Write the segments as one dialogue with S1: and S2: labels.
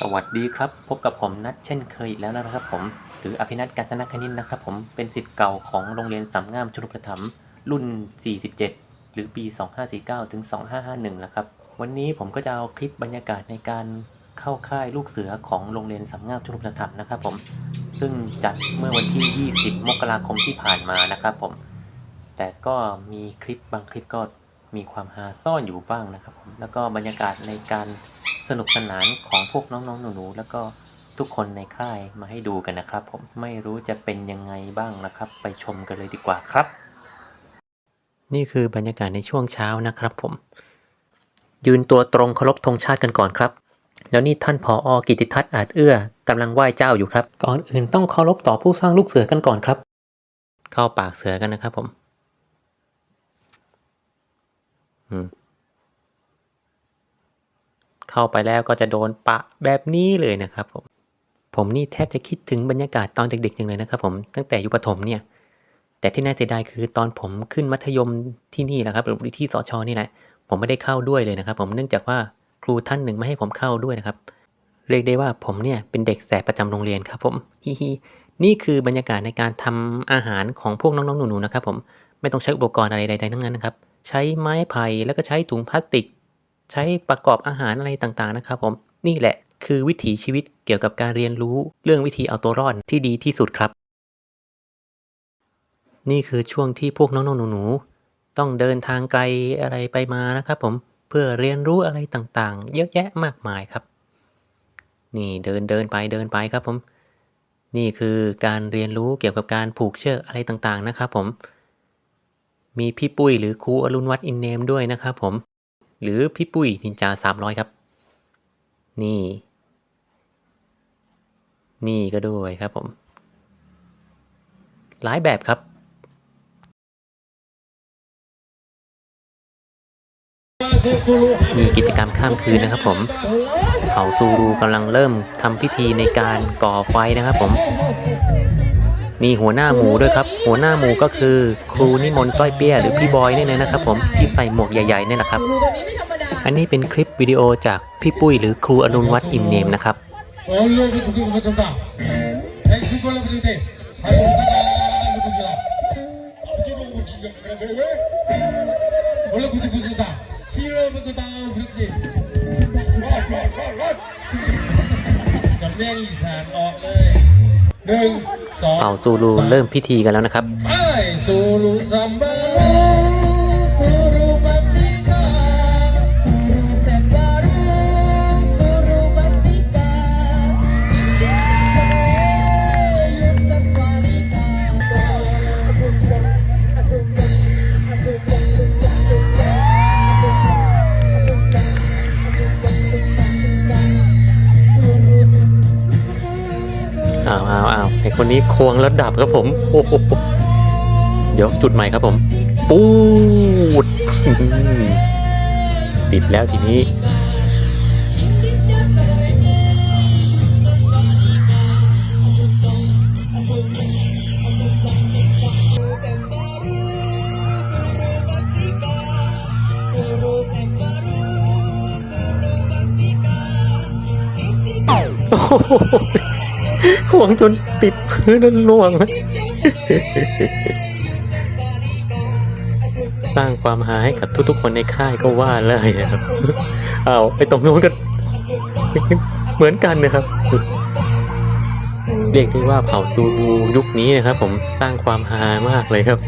S1: สวัสดีครับ พบกับผมนัทเช่นเคยอีกแล้วนะครับผม หรืออภินัทการตนาคณินนะครับผมเป็นสิทธิ์เก่าของโรงเรียนสามงามชลุประถมรุ่น 47 หรือปี 2549 ถึง 2551นะครับ วันนี้ผมก็จะเอาคลิปบรรยากาศในการเข้าค่ายลูกเสือของโรงเรียนสามงามชลุประถมนะครับผม ซึ่งจัดเมื่อวันที่ 20 มกราคมที่ผ่านมานะครับผม แต่ก็มีคลิปบางคลิปก็มีความฮาซ่อนอยู่บ้างนะครับผม แล้วก็บรรยากาศในการ สนุกสนานของพวกน้องๆหนูๆแล้วก็ทุกคนในค่ายมาให้ดูกันนะครับ ผมไม่รู้จะเป็นยังไงบ้างนะครับ ไปชมกันเลยดีกว่าครับ นี่คือบรรยากาศในช่วงเช้านะครับ ผม ยืนตัวตรงเคารพธงชาติกันก่อนครับ แล้วนี่ท่านผออกิติทัศน์อาจเอื้อกำลังไหว้เจ้าอยู่ครับ ก่อนอื่นต้องเคารพต่อผู้สร้างลูกเสือกันก่อนครับ เข้าปากเสือกันนะครับผม อืม เข้าไปแล้วก็จะโดนปะแบบนี้เลยนะครับผมผมนี่แทบจะคิดถึงบรรยากาศตอนเด็กๆอย่างเลยนะครับ ผมตั้งแต่อยู่ประถมเนี่ย แต่ที่น่าเสียดายคือตอนผมขึ้นมัธยมที่นี่แหละครับหรือที่สชนี่แหละ ผมไม่ได้เข้าด้วยเลยนะครับ ผมเนื่องจากว่าครูท่านหนึ่งไม่ให้ผมเข้าด้วยนะครับ เรียกได้ว่าผมเนี่ยเป็นเด็กแสบประจำโรงเรียนครับ ผมฮิฮินี่คือบรรยากาศในการทำอาหารของพวกน้องๆหนูๆนะครับ ผมไม่ต้องใช้อุปกรณ์อะไรใดๆทั้งนั้นนะครับ ใช้ไม้ไผ่แล้วก็ใช้ถุงพลาสติก ใช้ประกอบอาหารอะไรต่างๆนะครับผมนี่แหละคือวิถีชีวิตเกี่ยวกับการเรียนรู้เรื่องวิธีเอาตัวรอดที่ดีที่สุดครับ นี่คือช่วงที่พวกน้องๆหนูๆต้องเดินทางไกลอะไรไปมานะครับผมเพื่อเรียนรู้อะไรต่างๆ เยอะแยะมากมายครับ นี่เดินเดินไปเดินไปครับผม นี่คือการเรียนรู้เกี่ยวกับการผูกเชือกอะไรต่างๆนะครับผมมีพี่ปุ้ยหรือครูอรุณวัฒน์อินเนมด้วยนะครับผม หรือพี่ปุ้ยนินจาสามร้อยครับ นี่ นี่ก็ด้วยครับผม หลายแบบครับมีกิจกรรมข้ามคืนนะครับผมเผ่าซูรูกำลังเริ่มทำพิธีในการก่อไฟนะครับผม มีหัวหน้าหมูด้วยครับ หัวหน้าหมูก็คือครูนิมนต์สร้อยเปี้ยหรือพี่บอยนี่เลยนะครับ ผมที่ใส่หมวกใหญ่ๆนี่แหละครับ อันนี้เป็นคลิปวิดีโอจากพี่ปุ้ยหรือครูอนุวัฒน์อินเนมนะครับ
S2: สำเนียงอีสานออกเลยหนึ่ง
S1: เผ่าซูรูเริ่มพิธีกันแล้วนะครับ
S2: ซูรุซัมบาซูรุบัติกา
S1: อ้าวอ้าวอ้า ไอคนนี้ควงแล้วดับครับผมโอ้โหเดี๋ยวจุดใหม่ครับผม ปูด ติดแล้วทีนี้ โอ้โห ห่วงจนติดพื้นนั่นล่วง สร้างความหาให้กับทุกๆคนในค่ายก็ว่าเลยนะครับเอาไปตรงโน้นก็เหมือนกันนะครับ เรียกได้ว่าเผ่าซูรูยุคนี้นะครับ ผมสร้างความฮามากเลยครับ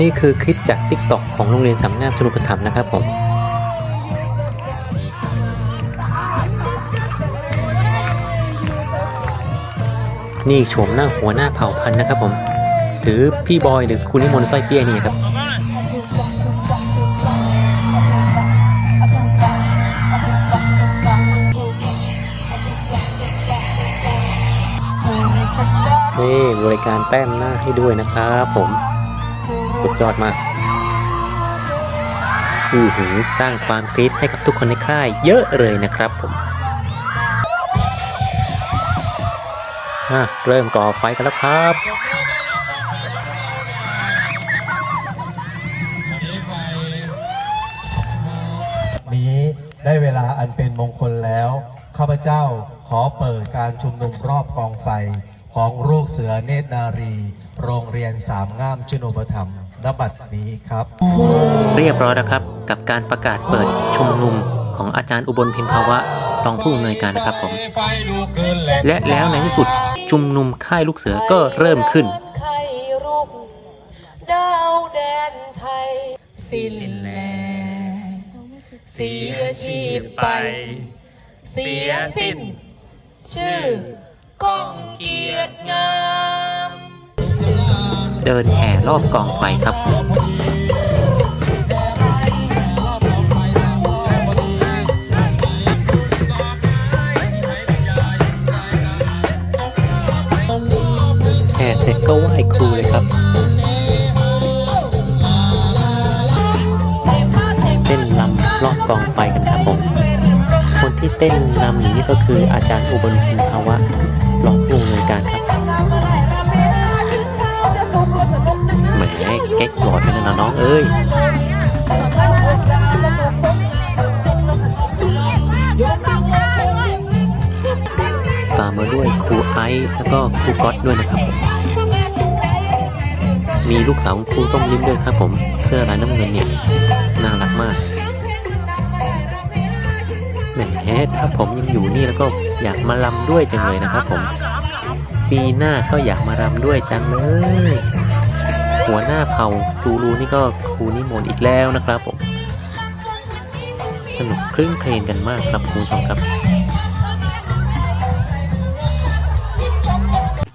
S1: นี่คือคลิปจาก t ิ k t o k ของโรงเรียนสำงามชนุปธรรมนะครับผมนี่โฉมหน้าหัวหน้าเผ่าพันธุ์นะครับผม หรือพี่บอยหรือคุณนิมนต์สร้อยเปี้ยนี่ครับ นี่บริการแต้มหน้าให้ด้วยนะครับผม สุดยอดมากอือหือสร้างความกรี๊ดให้กับทุกคนในค่ายเยอะเลยนะครับผมอะเริ่มก่อไฟกันแล้วครับ
S3: นี้ได้เวลาอันเป็นมงคลแล้ว ข้าพเจ้าขอเปิดการชุมนุมรอบกองไฟ ของลูกเสือเนตรนารี โรงเรียนสามง่ามชนุปธรรม ณบัดนี้ครับ
S1: เรียบร้อยแล้วครับ กับการประกาศเปิดชุมนุมของอาจารย์อุบลเพ็ญภาวะรองผู้อำนวยการนะครับผม
S2: ไฟลุกเกินแหลก
S1: และแล้วในที่สุดชุมนุมค่ายลูกเสือก็เริ่มขึ้น
S4: ไข่รุกดาวแดนไทย สิ้นแลเสียชีพไป เสียสิ้น ชื่อกองเกียรติงาม
S1: เดินแห่รอบกองไฟครับ เต้นลำอย่างนี้ก็คืออาจารย์อุบลพิมภาวะรองผู้อำนวยการครับแหมเก๊กหลอดไปนะน้องเอ้ยตามมาด้วยครูไอซ์แล้วก็ครูก๊อตด้วยนะครับผมมีลูกสาวครูส้มลิ้มด้วยครับผม เสื้อลายน้ำเงินเนี่ย น่ารักมาก แหมถ้าผมยังอยู่นี่แล้วก็อยากมาลำด้วยจังเลยนะครับ ผม ปีหน้าก็อยากมารำด้วยจังเลยหัวหน้าเผ่าซูรูนี่ก็ครูนิมนต์อีกแล้วนะครับผมสนุกคลื่นเพลงกันมากครับคุณผู้ชมครับ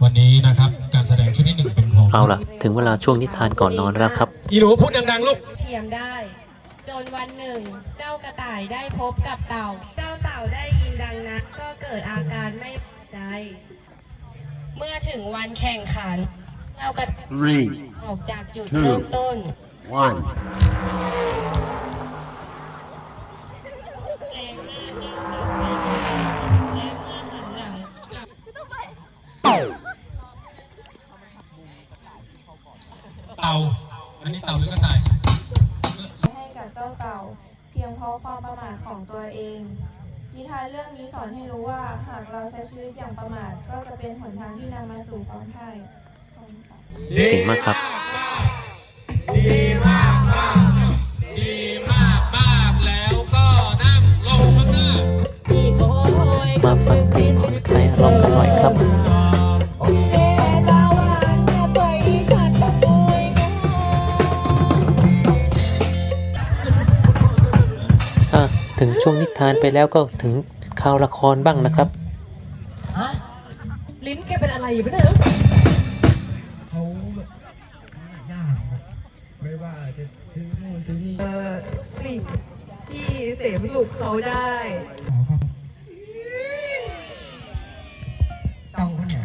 S2: วันนี้นะครับการแสดงชุดที่หนึ่งเป็นของ
S1: เอาล่ะ ถึงเวลาช่วงนิทานก่อนนอนแล้วครับ
S2: อีหนูพูดดังๆลูก
S4: เทียมได้ จนวันหนึ่ง เจ้ากระต่ายได้พบกับเต่า เจ้าเต่าได้ยินดังนั้นก็เกิดอาการไม่พอใจ เมื่อถึงวันแข่งขันเจ้ากระต่าย
S5: Three,
S4: ออกจากจุดเริ่มต้น
S5: one.
S4: แรงหน้าเจ้าเต่าไปและเมื่อหันหลังกลับ
S2: เต่าอันนี้เต่าหรือกระต่าย
S6: ให้กับเจ้าเต่า เพียงเพราะความประมาทของตัวเอง นิทานเรื่องนี้สอนให้รู้ว่า หากเราใช้ชีวิตอย่างประมาทก็จะเป็นหนทางที่นำมาสู่ความพ่ายขอบคุณค่ะ
S1: เก่งมากครับ
S2: ดีมากมากดีมากมากแล้วก็นั่งลงข้างหน้า
S1: มาฟังเพลงผ่อนคลายอารมณ์กันหน่อยครับ ถึงช่วงนิทานไปแล้วก็ถึงข่าวละครบ้างนะครับ
S4: ลิ้นแกเป็นอะไรอยู่ปะเนี่ย
S2: เขาแบบยากไม่ว่าจะซื้อโน่นซื้อนี่
S7: กลิ่นที่เสพสุขเขาได้
S2: ต้องคนไหน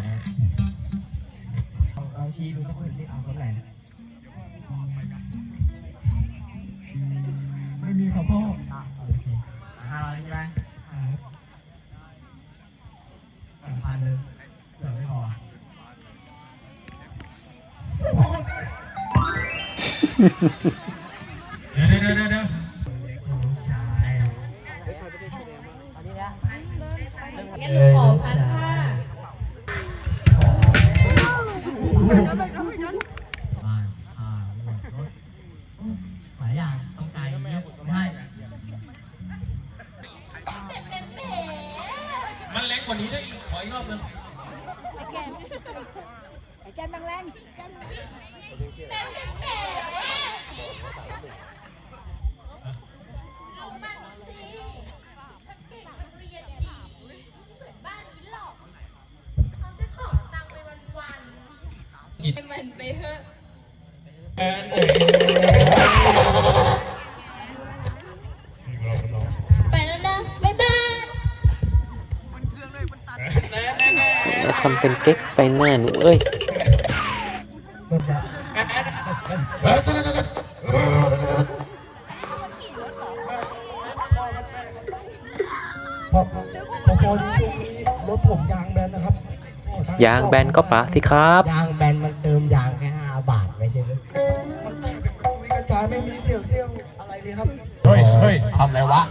S2: เอาเอาชี้ดูสักคนที่เอาคนไหน ห้าร้อยใช่ไหมสองพันหนึ่งเดี๋ยวไม่พอเดี๋ยวเดี๋ยวเดี๋ยวเดี๋ยวใช่
S4: งั้นหนูขอพัน
S2: ไป
S4: แล้วนะ บ๊ายบาย
S1: แล้วทำเป็นเก๊กไปหน้าหนูเอ้ย
S5: พอพอที่รถผมยางแบนนะครับโอ้ทั้
S1: ยางแบนก็ปะสิครับ
S5: ยางายไม่มีเสี่ยวเสี่ยวอะไรเลยครับ
S2: เฮ้ยเฮ้ยทำอะไรวะ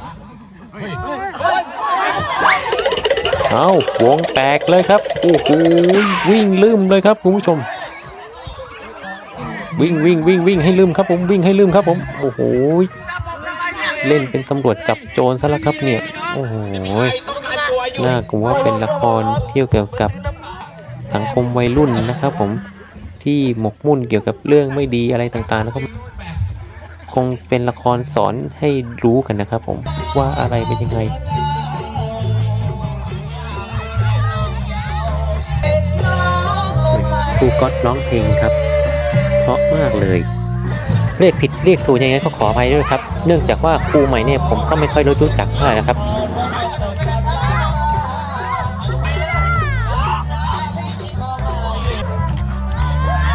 S1: เอาวงแตกเลยครับ โอ้โห วิ่งลืมเลยครับคุณผู้ชม วิ่งวิ่งวิ่งวิ่งให้ลืมครับผม วิ่งให้ลืมครับผม โอ้โห เล่นเป็นตำรวจจับโจรซะแล้วครับเนี่ย โอ้โห น่ากลัวเป็นละครเที่ยวเกี่ยวกับสังคมวัยรุ่นนะครับผม ที่หมกมุ่นเกี่ยวกับเรื่องไม่ดีอะไรต่างๆนะครับ คงเป็นละครสอนให้รู้กันนะครับผมว่าอะไรเป็นยังไงครูก๊อตร้องเพลงครับ เพราะมากเลยเรียกผิดเรียกถูกยังไงก็ขออภัยด้วยครับ เนื่องจากว่าครูใหม่เนี่ยผมก็ไม่ค่อยรู้จักเท่าไหร่นะครับ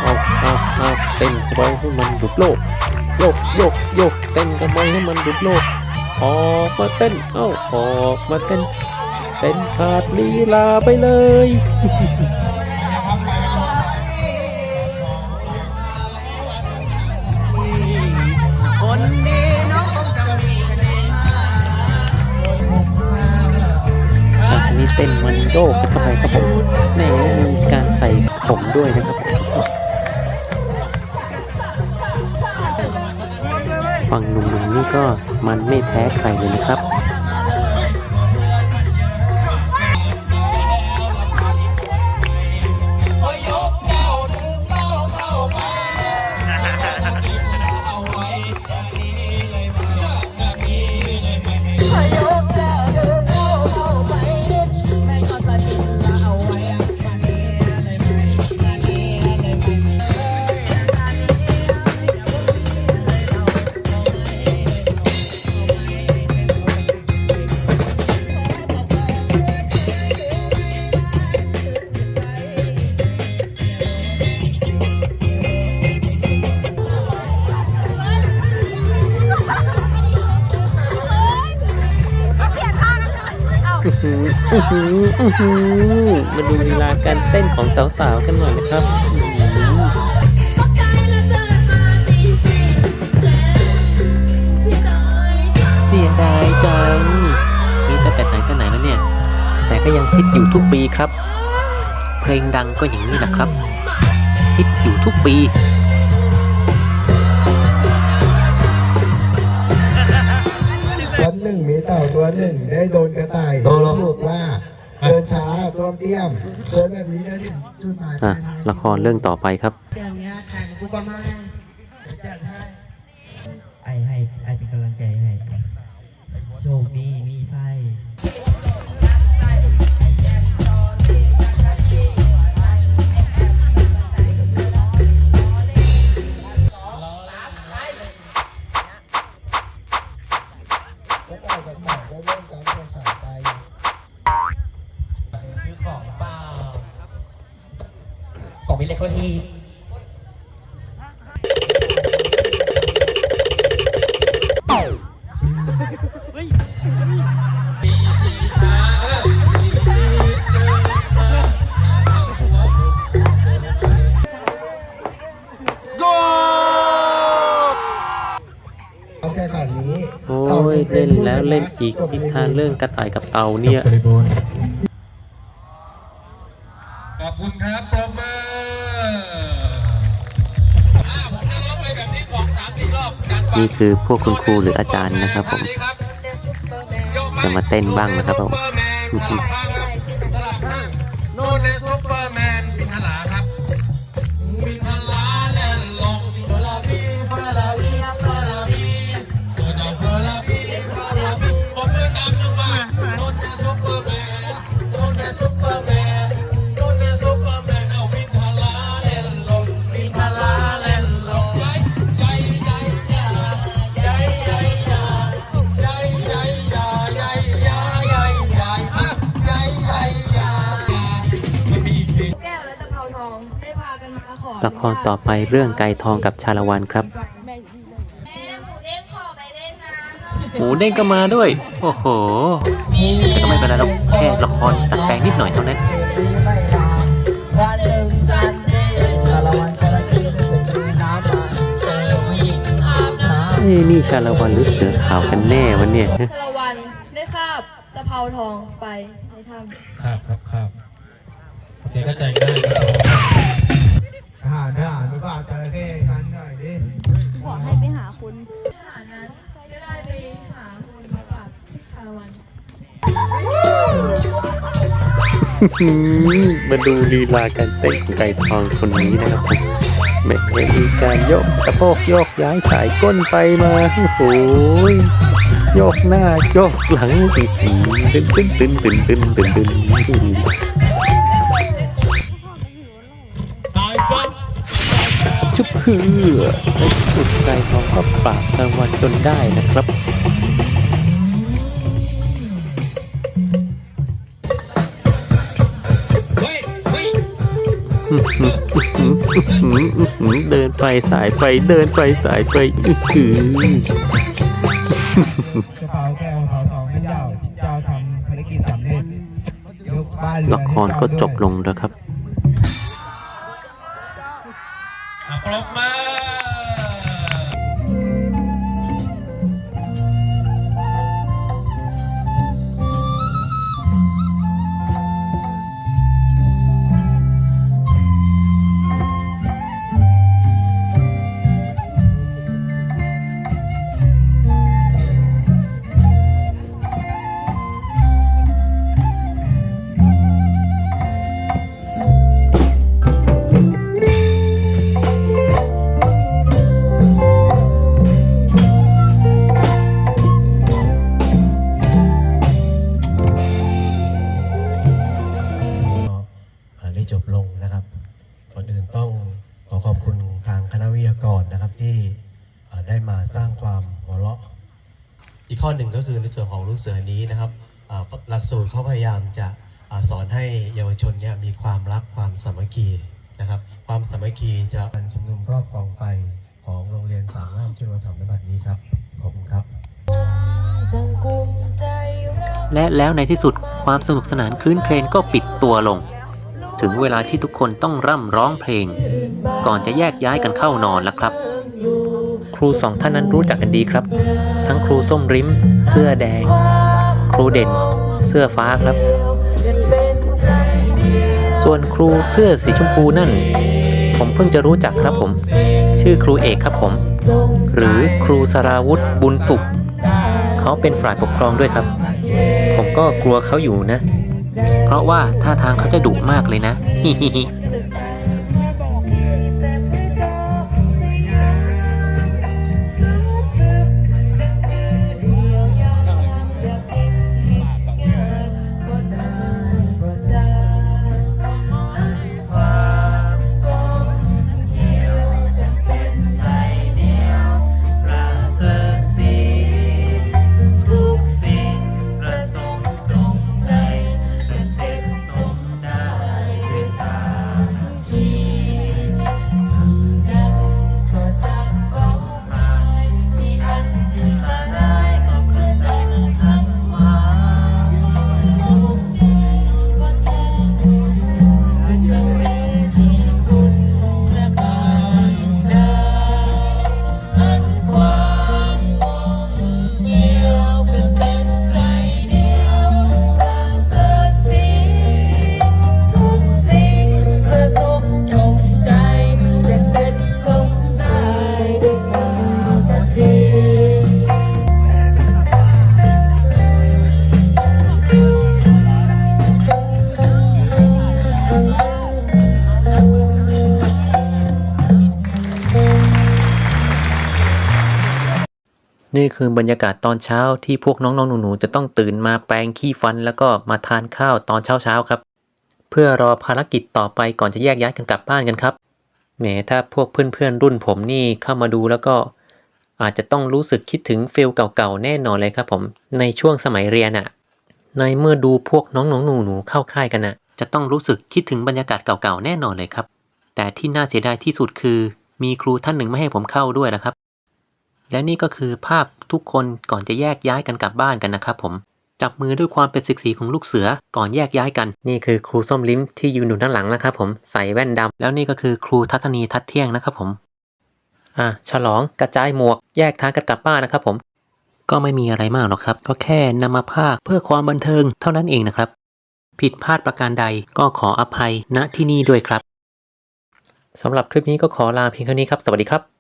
S1: เอาเอาเอาเต้นกันไปให้มันหลุดโลก โยกโยกโยกเต้นกันไปให้มันหลุดโลก ออกมาเต้น เอ้าออกมาเต้น เต้นขาดลีลาไปเลยอันนี้เต้นมันโยกกันเข้าไปครับผมแหน่มีการใส่ผมด้วยนะครับ ฝั่งหนุ่มๆนี่ก็มันไม่แพ้ใครเลยนะครับ มาดูลีลาการเต้นของสาวๆกันหน่อยนะครับอื้อหือเสียดายจังนี่ตั้งแต่ไหนแต่ไหนแล้วเนี่ย แต่ก็ยังฮิตอยู่ทุกปีครับ เพลงดังก็อย่างนี้แหละครับฮิตอยู่ทุกปี
S5: วันหนึ่งมีเต่าตัวหนึ่งได้โดนกระต่ายพูดว่า เดินช้าตัวเตี้ยมเดินแบบนี้จะถึงจุดหมายป
S1: อะ
S5: ลายทาง
S1: ละครเรื่องต่อไปครับ
S5: ไอ้ให้ไอ้เป็นกำลังใจให้ โชคดีมีไส้ อีกนิ
S4: ทา
S5: น
S1: เรื่องกระต่ายกับเต่าเนี่ย
S2: ขอบคุณครับปรบมืออ่าผมจะร้องไปแบบนี้สองสามสี่รอบจัดไป
S1: นี่คือพวกคุณครูหรืออาจารย์นะครับผม
S2: ดีครับ
S1: จะมาเต้นบ้างนะครับผม
S2: ทอง
S6: ได้พากันมาขอ
S1: ละครต่อไปเรื่องไก่ทองกับชาละวันครับ
S6: ข
S1: หมูเด้งก็มาด้วย โอ้โหแต่ก็ไม่เป็นไรหรอกแค่ละครตัดแปลงนิดหน่อยเท่านั้นนี่นี่ชาละวันหรือเสือขาวกันแน่วันเนี่ย
S6: ชาละวันได้คาบตะเภาทองไปในถ้ำ
S2: ครับครับครับโอเคก็ใจง่าย
S3: ทหาจะเข้ฉันหน่อยดิ
S6: ขอให้ไปหาคุณขณก็ได้ไปหาคุณพระบาทชาลวัน
S1: มาดูลีลาการเตะไก่ทองคนนี้นะครับผมแม่เคมีการโยกกระโปกโยกย้ายสายก้นไปมาโอ้โยโยกหน้าโยกหลังติดตึนตึนตึนตึนตึนตึนตึน คือในสุดใจของก็ปราบรางวัลจนได้นะครับ
S2: เดิ
S1: นไปสายไปเดินไปสายไปคือละครก็จบลงแล้วครับ
S2: ปรบมา
S3: อีกข้อหนึ่งก็คือในส่วนของลูกเสือนี้นะครับหลักสูตรเขาพยายามจะอสอนให้เยาวชนเนี่ยมีความรักความสามัคคีนะครับ ความสามัคคีจะการชุมนุมรอบกองไฟของโรงเรียนสามงามชุนธรรมในบัดนี้ครับขอบคุณครับ
S1: และแล้วในที่สุดความสนุกสนานคลื่นเครงก็ปิดตัวลง ถึงเวลาที่ทุกคนต้องร่ำร้องเพลง ก่อนจะแยกย้ายกันเข้านอนแล้วครับ ครูสองท่านนั้นรู้จักกันดีครับ ทั้งครูส้มริม เสื้อแดง ครูเด่น เสื้อฟ้าครับ ส่วนครูเสื้อสีชมพูนั่น ผมเพิ่งจะรู้จักครับผม ชื่อครูเอกครับผม หรือครูสราวุธบุญสุข เขาเป็นฝ่ายปกครองด้วยครับ ผมก็กลัวเขาอยู่นะ เพราะว่าท่าทางเขาจะดุมากเลยนะฮิฮิฮิ นี่คือบรรยากาศตอนเช้าที่พวกน้องๆหนูๆจะต้องตื่นมาแปรงขี้ฟัน แล้วก็มาทานข้าวตอนเช้าๆครับ เพื่อรอภารกิจต่อไปก่อนจะแยกย้ายกันกลับบ้านกันครับแหมถ้าพวกเพื่อนๆรุ่นผมนี่เข้ามาดูแล้วก็อาจจะต้องรู้สึกคิดถึงฟิลเก่าๆแน่นอนเลยครับผมในช่วงสมัยเรียนอะ่ะในเมื่อดูพวกน้องๆหนูๆเข้าค่ายกันอะจะต้องรู้สึกคิดถึงบรรยากาศเก่าๆแน่นอนเลยครับ แต่ที่น่าเสียดายที่สุดคือ มีครูท่านหนึ่งไม่ให้ผมเข้าด้วยนะครับ และนี่ก็คือภาพทุกคนก่อนจะแยกย้ายกันกลับบ้านกันนะครับผม จับมือด้วยความเป็นศึกสีของลูกเสือก่อนแยกย้ายกัน นี่คือครูส้มลิ้มที่ยืนอยู่ด้านหลังนะครับผมใส่แว่นดำแล้วนี่ก็คือครูทัศนีทัดเที่ยงนะครับผมอะฉลองกระจายหมวกแยกทางกันกลับบ้านนะครับผม ก็ไม่มีอะไรมากหรอกครับ ก็แค่นำมาพากเพื่อความบันเทิงเท่านั้นเองนะครับ ผิดพลาดประการใดก็ขออภัยณที่นี่ด้วยครับสำหรับคลิปนี้ก็ขอลาเพียงเท่านี้ครับ สวัสดีครับ